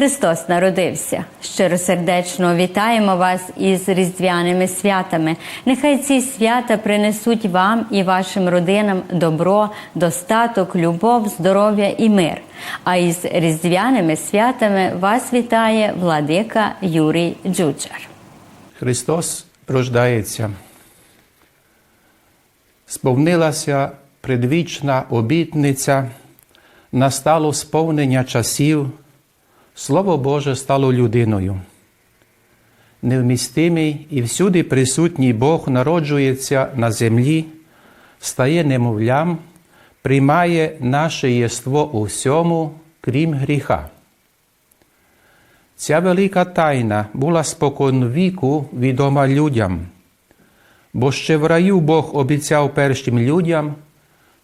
Христос народився. Щиросердечно вітаємо вас із різдвяними святами. Нехай ці свята принесуть вам і вашим родинам добро, достаток, любов, здоров'я і мир. А із різдвяними святами вас вітає владика Юрій Джуджар. Христос рождається. Сповнилася предвічна обітниця, настало сповнення часів, Слово Боже стало людиною. Невмістимий і всюди присутній Бог народжується на землі, стає немовлям, приймає наше єство у всьому, крім гріха. Ця велика тайна була спокон віку відома людям, бо ще в раю Бог обіцяв першим людям,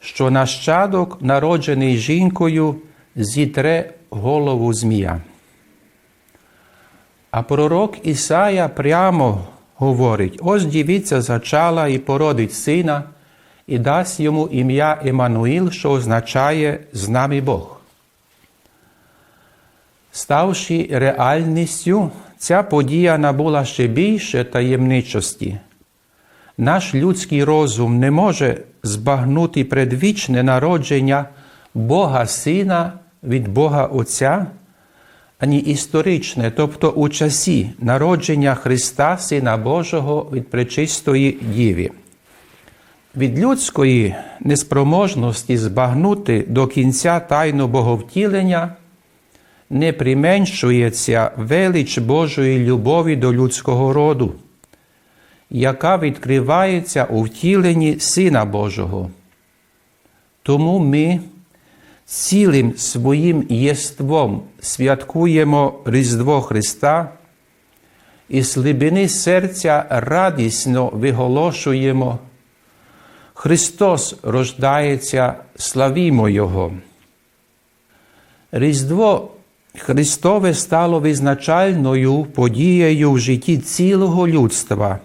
що нащадок, народжений жінкою, зітре голову змія. А пророк Ісая прямо говорить: ось дівіця зачала і породить сина, і дасть йому ім'я Еммануїл, що означає з нами Бог. Ставши реальністю, ця подія набула ще більше таємничості. Наш людський розум не може збагнути предвічне народження Бога Сина від Бога Отця, ані історичне, тобто у часі народження Христа, Сина Божого від пречистої Діви. Від людської неспроможності збагнути до кінця тайну Боговтілення не применшується велич Божої любові до людського роду, яка відкривається у втіленні Сина Божого. Тому ми цілим своїм єством святкуємо Різдво Христа і з глибини серця радісно виголошуємо. Христос рождається, славімо Його. Різдво Христове стало визначальною подією в житті цілого людства.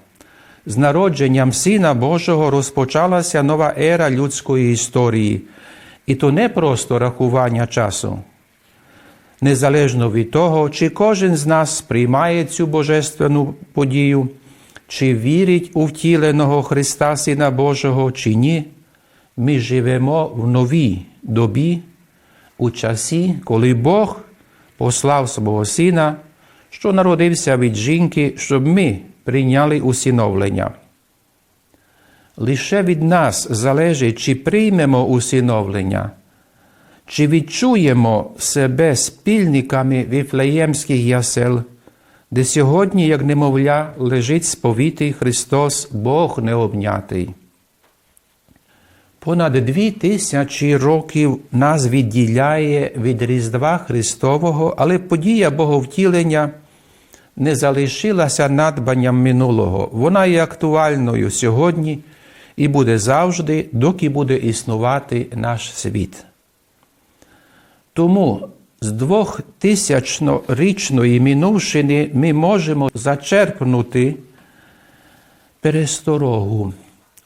З народженням Сина Божого розпочалася нова ера людської історії, і то не просто рахування часу. Незалежно від того, чи кожен з нас приймає цю божественну подію, чи вірить у втіленого Христа Сина Божого, чи ні, ми живемо в новій добі, у часі, коли Бог послав свого Сина, що народився від жінки, щоб ми прийняли усиновлення. Лише від нас залежить, чи приймемо усиновлення, чи відчуємо себе спільниками віфлеємських ясел, де сьогодні, як немовля, лежить сповітий Христос, Бог необнятий. Понад дві тисячі років нас відділяє від Різдва Христового, але подія Боговтілення не залишилася надбанням минулого. Вона є актуальною сьогодні і буде завжди, доки буде існувати наш світ. Тому з двохтисячнорічної минувшини ми можемо зачерпнути пересторогу,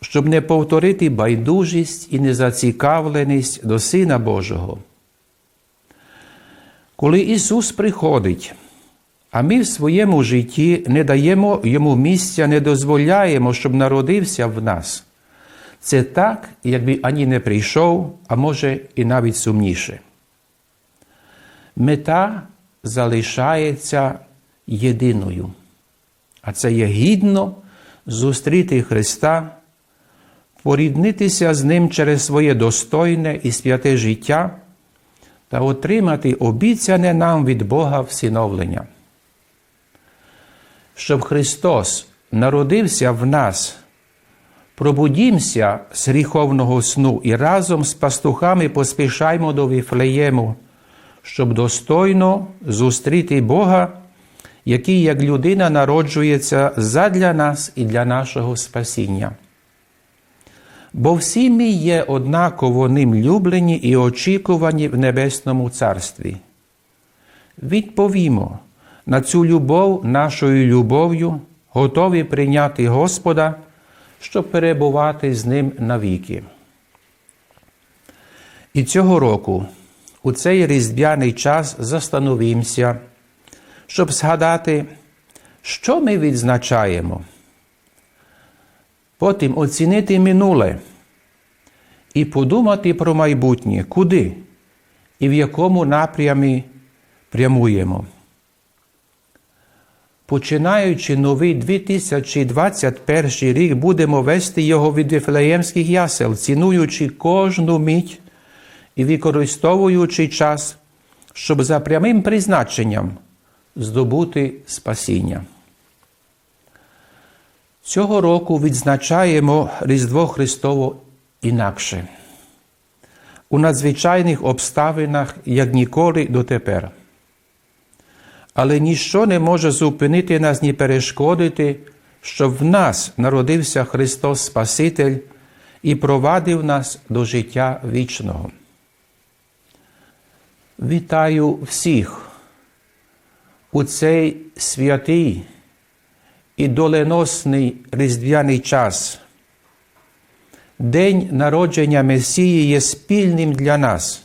щоб не повторити байдужість і незацікавленість до Сина Божого. Коли Ісус приходить, а ми в своєму житті не даємо Йому місця, не дозволяємо, щоб народився в нас. Це так, якби ані не прийшов, а може і навіть сумніше. Мета залишається єдиною, а це є гідно зустріти Христа, поріднитися з Ним через своє достойне і святе життя та отримати обіцяне нам від Бога всиновлення. Щоб Христос народився в нас, пробудімося з гріховного сну і разом з пастухами поспішаймо до Віфлеєму, щоб достойно зустріти Бога, який як людина народжується задля нас і для нашого спасіння. Бо всі ми є однаково ним люблені і очікувані в Небесному Царстві. Відповімо на цю любов нашою любов'ю, готові прийняти Господа, щоб перебувати з ним навіки. І цього року, у цей різдвяний час, застановімося щоб згадати, що ми відзначаємо. Потім оцінити минуле і подумати про майбутнє, куди і в якому напрямі прямуємо. Починаючи новий 2021 рік, будемо вести його від Вифлеємських ясел, цінуючи кожну мить і використовуючи час, щоб за прямим призначенням здобути спасіння. Цього року відзначаємо Різдво Христово інакше, у надзвичайних обставинах, як ніколи дотепер. Але ніщо не може зупинити нас ні перешкодити, щоб в нас народився Христос Спаситель і провадив нас до життя вічного. Вітаю всіх у цей святий і доленосний різдвяний час. День народження Месії є спільним для нас.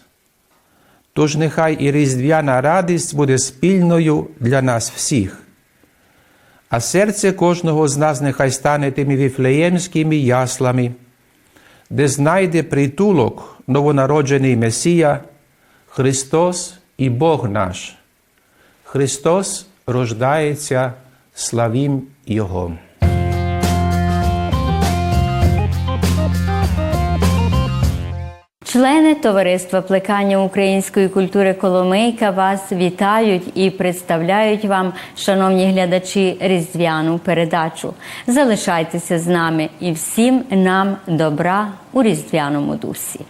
Тож нехай і різдвяна радість буде спільною для нас всіх. А серце кожного з нас нехай стане тими віфлеємськими яслами, де знайде притулок новонароджений Месія, Христос і Бог наш. Христос рождається, славім Його. Члени товариства плекання української культури Коломийка вас вітають і представляють вам, шановні глядачі, різдвяну передачу. Залишайтеся з нами і всім нам добра у різдвяному дусі.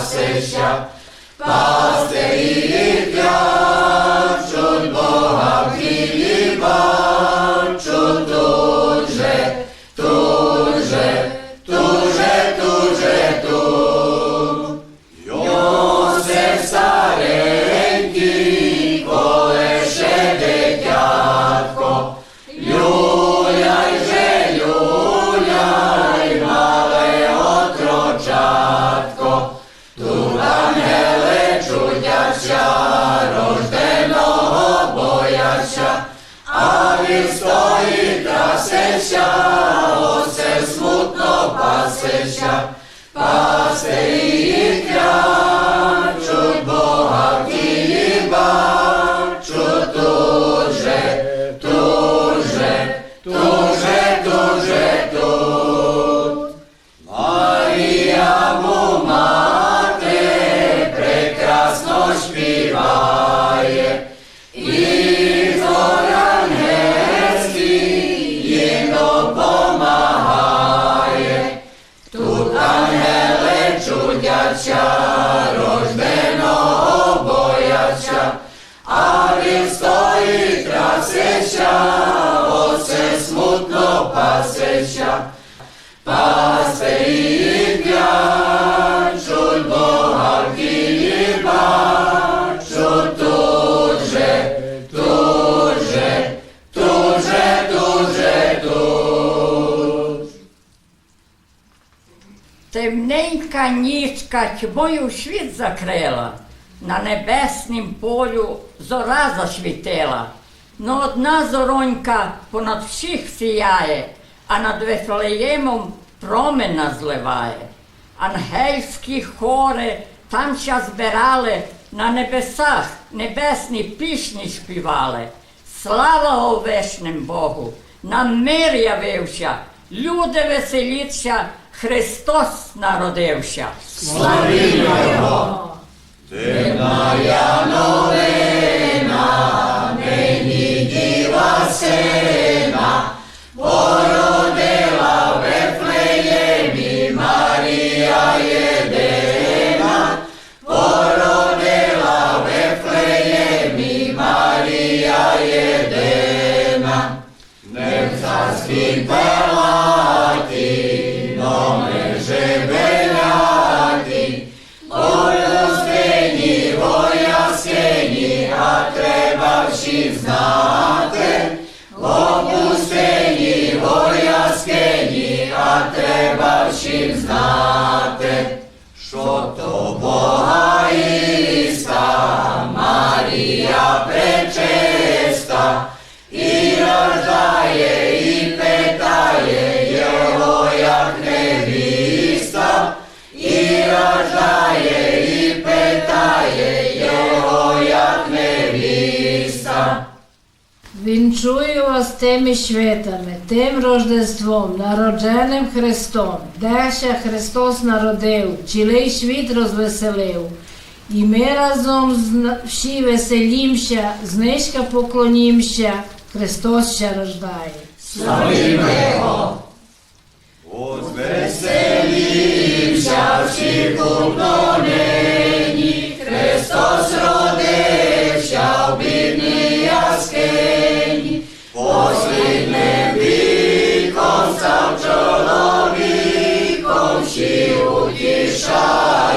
I say, Vasisha. Ba пасешся, овце смутно пасешся, Темненька нічка тьмою світ закрила, на небеснім полю зора засвітила. Но одна зоронька понад всіх сіяє, а над Вифлеємом промена зливає. Ангельські хори там ща збирали, на небесах небесні пісні співали. Слава овешним Богу! Нам мир явився, люди веселіться, Христос народився. Нехай Тими святами, тим Рождеством, народженим Христом, де ще Христос народив, цілий світ розвеселив. І ми разом з всі веселімся, знижка поклонімся, Христос ще рождає.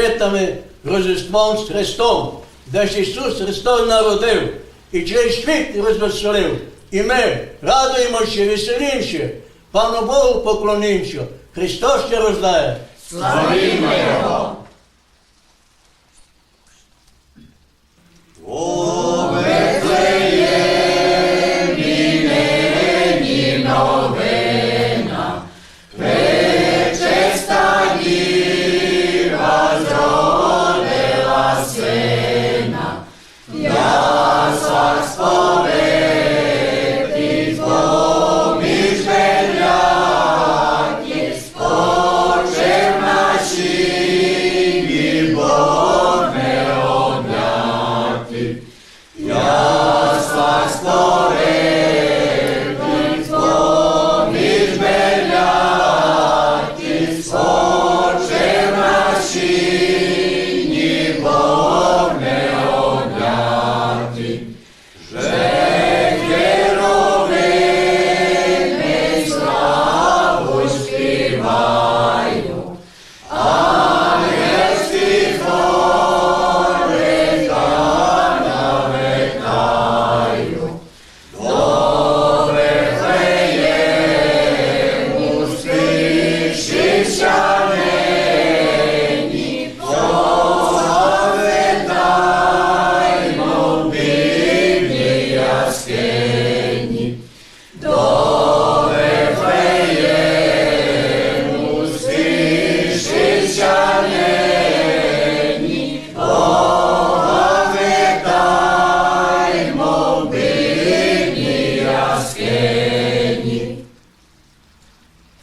святами Рождеством з Христом, де ж Ісус Христос народив і через світ розвеселив. І ми радуємося, веселімося, Пану Богу поклонимося. Христос ще рождає. Славімо Його!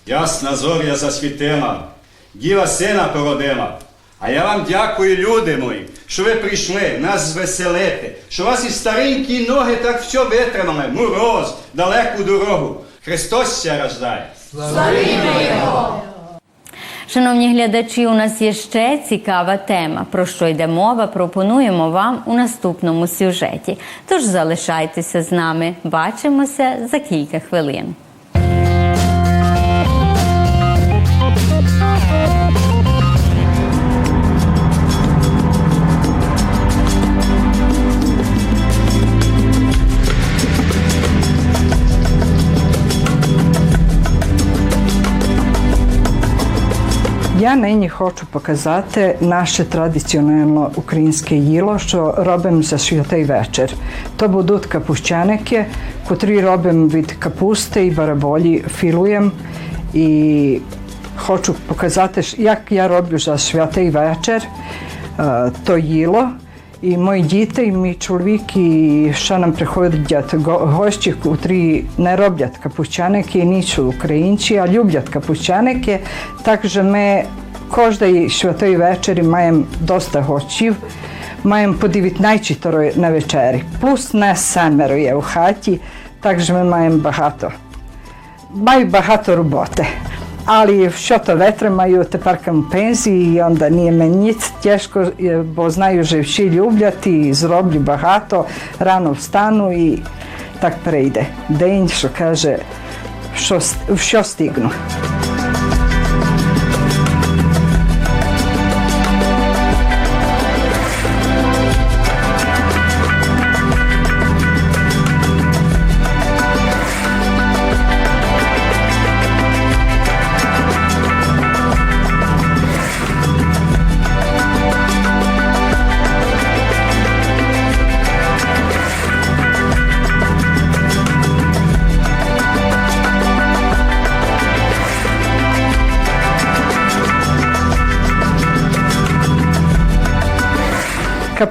Ясна зоря засвітила, діва сина породила. А я вам дякую, люди мої, що ви прийшли нас звеселити, що вас і старенькі ноги так все витримали, мороз, далеку дорогу. Христос ся рождає. Шановні глядачі, у нас є ще цікава тема, про що йде мова. Пропонуємо вам у наступному сюжеті. Тож залишайтеся з нами. Бачимося за кілька хвилин. Я нині хочу показати наше традиціональне українське їло, що робимо за святий вечір. То будуть капущаники, котрі робимо від капусти і бараболі, філуємо. І хочу показати, як я роблю за святий вечір е, то їло. І мої діти, і мій чоловік, і ще нам приходять го- гості, котрі не роблять капучаники, ніч українці, а люблять капучаники. Так що ми кожної святої вечері маємо доста гостів. Маємо по 19 на вечері. Плюс нас семеро є у хаті, так що ми маємо багато. Маю багато роботи. Ali що то ветре маю тепер у пензії, і onda nije meni nic teško, е, бо знаю, що всі люблять і зроблю багато, рано встану і так прийде день, що каже,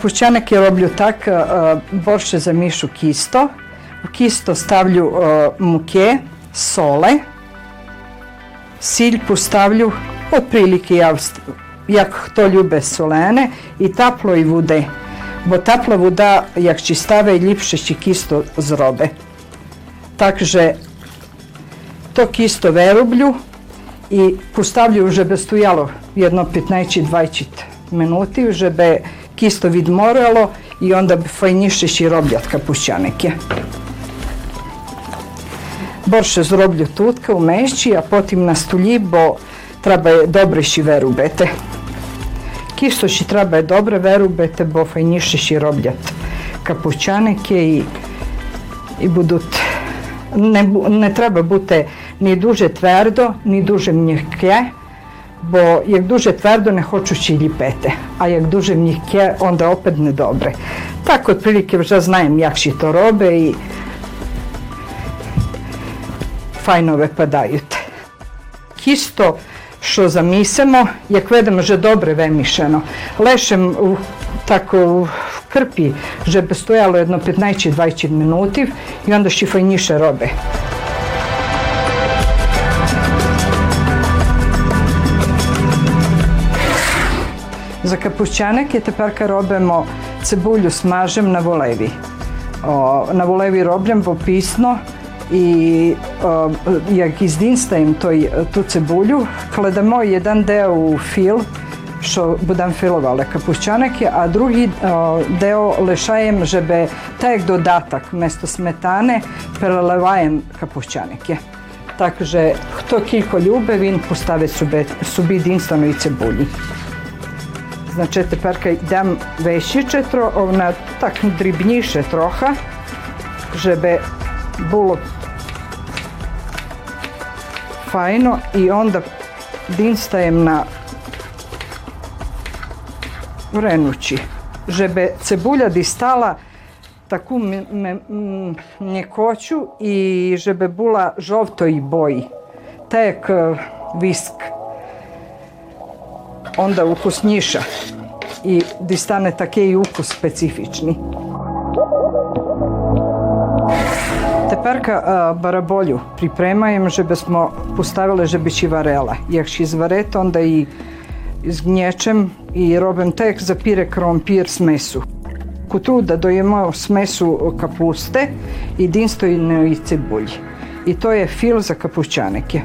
В стигну. Капучаники роблю так, борше замішу кісто. У кісто ставлю муке, соле, сіль поставлю, я, вст- як хто любить солене, і таплої води. Бо тепла вода, як чи ставить, ліпше ще кісто зробить. Так же то кісто вироблю і поставлю, щоб стояло jedno 15-20 minuti, щоб кісто відморило і onda файніше ще роблять капущаники. Борше зроблю тут у мещі, а потім на столі, бо треба добре ще вирубити. Кісто ще треба добре вирубити, бо файніше ще роблять капущаники і, і будуть не, бу- не треба бути ні дуже твердо, ні дуже м'яке, бо як дуже твердо не хочу ще ліпити, а як дуже м'яке, onda опet не добре. Так, отприлike вже знаємо, як ще то робить і файно випадають. Кісто, що замісимо, як видимо, вже добре вимішано. Лишимо у, так в крпі, щоб стояло jedno 15-20 минутів і onda ще файніше робить. За капущаники тепер робимо цибулю смажимо на волеві. О, на волеві роблям попісно і о, як іздінстаємо той, ту цибулю, кладемо один дeo у філ, що будемо філували капущаники, а другий о, део лишаємо, щоб так як додаток вместо сметани переливаємо капущаники. Так що хто кілько любить, він поставить собі, собі єдинственної цибулі. Значи тепер йдемо вище, тро, так дрібніше трохи, щоб було файно. І onda дінстаємо на вренучі, щоб цибуля дістала таку м'якочу і щоб була жовтої бої, так як е, віск. onda ukusніша і дістане такий укус специфічний. Теперка а, бараболю pripremajem, żeby smo postavili, żeby ci varela. Jak će izvareti, onda i zgnječem i robim tek za pire krompir smesu. Kutru da dojemo smesu kapuste i dinstojne i cebulji. I to je fil za kapućanike.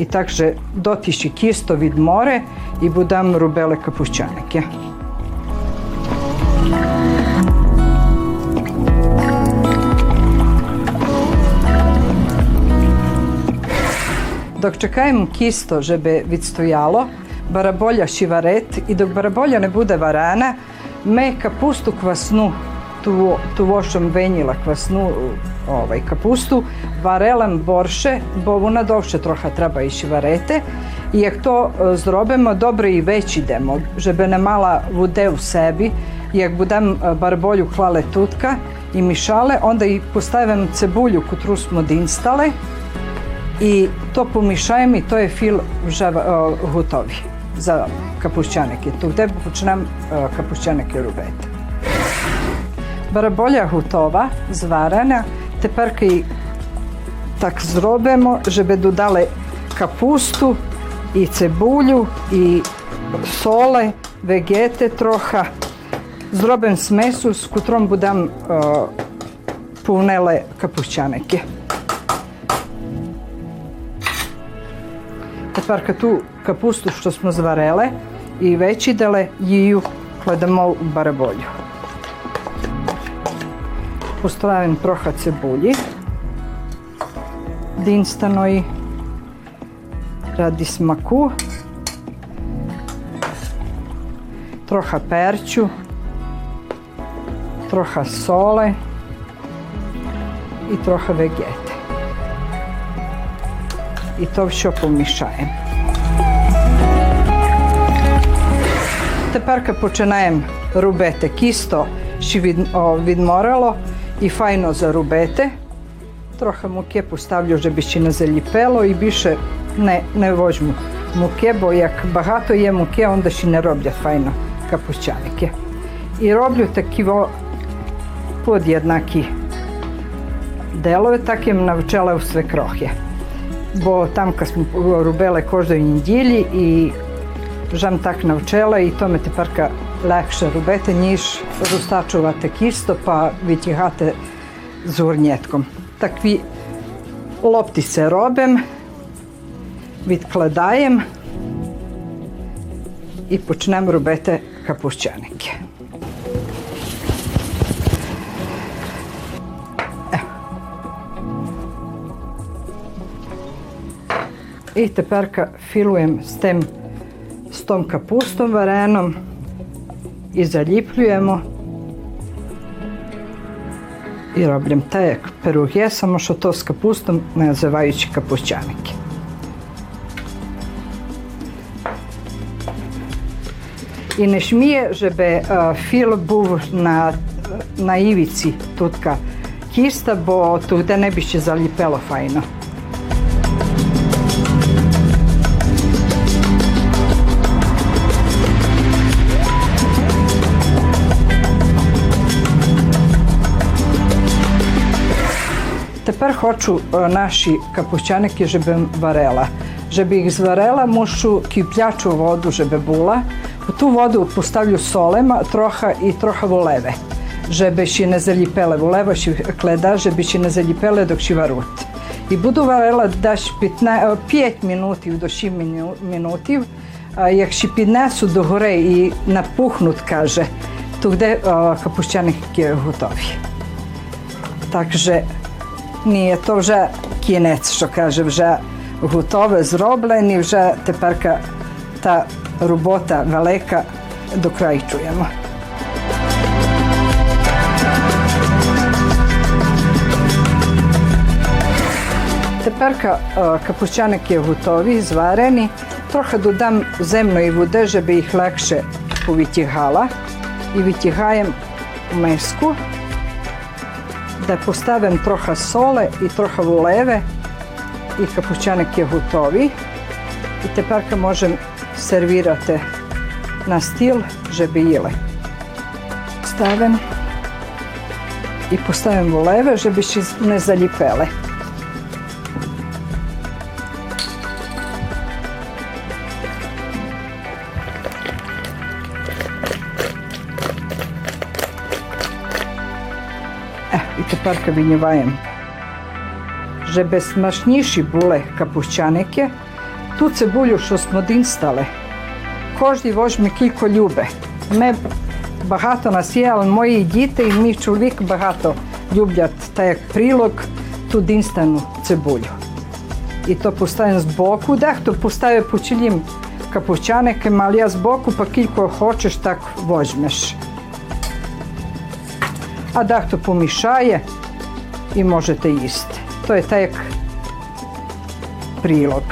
I takže dotiši kisto vid more i budam rubele kapućanike. Dok čekajmo kisto, żeby відстояло, бараболя шиварет і док бараболя не буде варена, ме капусту квасну, ту, ту вошом веніла квасну ovaj, kapustu, varelem borše, bo vona довше трохи треба і шиварете. І як то е, зробимо, добре і вечі йдемо, щоб не мала води в себе. Як будемо е, барболю клали тутка і мішали, onda і поставимо цибулю, котру smo дінстали, і то помішаємо, і то є філ вже е, готовий за капущаники. Туди почнемо е, капущаники робити. Бараболя готова, зварена. Тепер і так зробимо, щоб додали капусту і цибулю, і соли, вегети трохи. Зробимо смесу, з котром будемо повнили капущаники. Тепер ту капусту, що smo зварили, і вечідали, її кладемо в бараболю. Поставим трохи цибулі. Дінстаної ради смаку, трохи перчу, трохи соли і трохи вегети. І то все помішаємо. Тепер починаємо робити кісто, що від, і файно зарубити. Трохи муки поставлю, щоб ще не заліпело і більше не, не возьму муки, бо як багато є муки, onda ще не роблять файно капущаники. І роблю такі podjednaki delove, tak im навчила у свекрохи. Бо там, kad smo робили кожної неділі, і вже так навчила, і то ми тепер легше робити, ніж розтачувати кісто, па витягати з горнєтком. Такві лоптиce робимо, відкладаємо і почнемо робити капущаники. І тепер філуємо з тим з tom kapustom varenom i zalipljujemo i robiam te peruhe, samo što to s kapustom nazivajući kapućanike. I ne šmije, že bi eh, fil buv na, na ivici tutka kista, bo tu ne bi še zalipelo fajno. Файно. Тепер хочу е, наші капущаники, щоб варила. Щоб їх зварила, мушу киплячу воду, щоб була. У ту воду поставлю солем трохи і трохи волеве, щоб ще не заліпели. Волева ще кледа, щоб ще не заліпели, док ще варуть. І буду варила десь 15, 5 минутів до 6 минутів. А Як ще піднесу до гори і напухнуть, каже, тоді капущаники готові. Takže Nije to вже кінець, що каже, вже готове, зроблені, вже тепер та робота велика докрайчуємо. Тепер капущаники готові, зварені. Трохи додам земної води, щоб їх легше повитягала. І витягаємо миску da postavim trochę sole i trochę ulewy i kapućanek je gotovi. I te parka možem servirate na stil žebile. Stavim i postavim uleve, żeby się nie zalipele. І тепер виніваємо. Żeby смачніші були капустяники, ту цибулю, що smo дінстали, кожен возьме кілько любе. Ми багато нас є, але мої діти і мій чоловік багато люблять, так як прилог, ту дінстану цибулю. І то поставимо з боку, дехто поставить по цілім капустяники, але я з боку, па кілько хочеш, так возьмеш. a дахто помішає і можете їсти. То je taj prilog.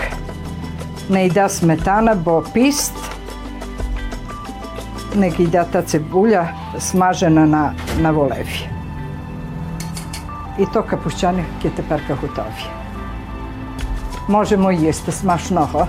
Ne ide smetana, bo pist, nek ide ta cebulja smažena na, na volevi. I to kapušćanik je teper kako Možemo jesti smašnoho.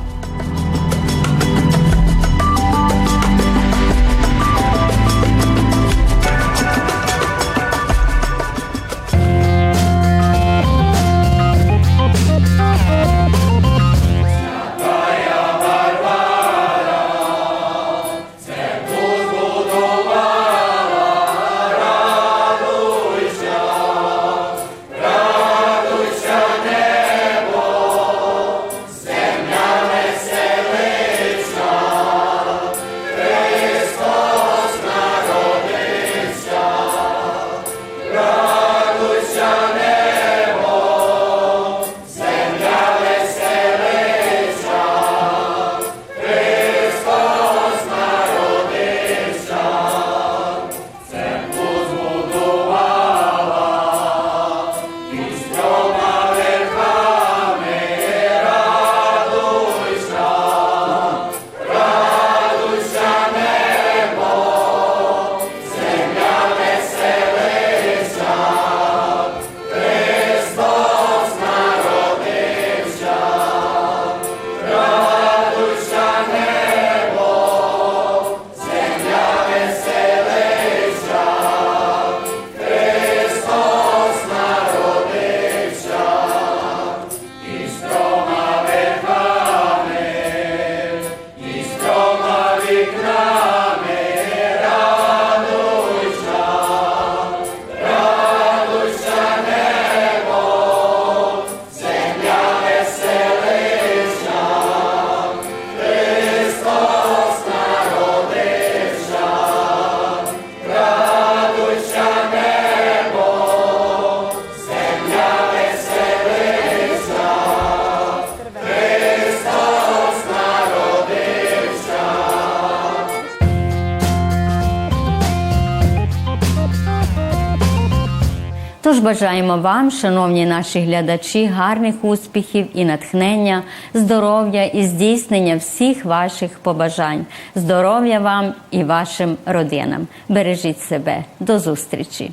Тож бажаємо вам, шановні наші глядачі, гарних успіхів і натхнення, здоров'я і здійснення всіх ваших побажань. Здоров'я вам і вашим родинам. Бережіть себе. До зустрічі!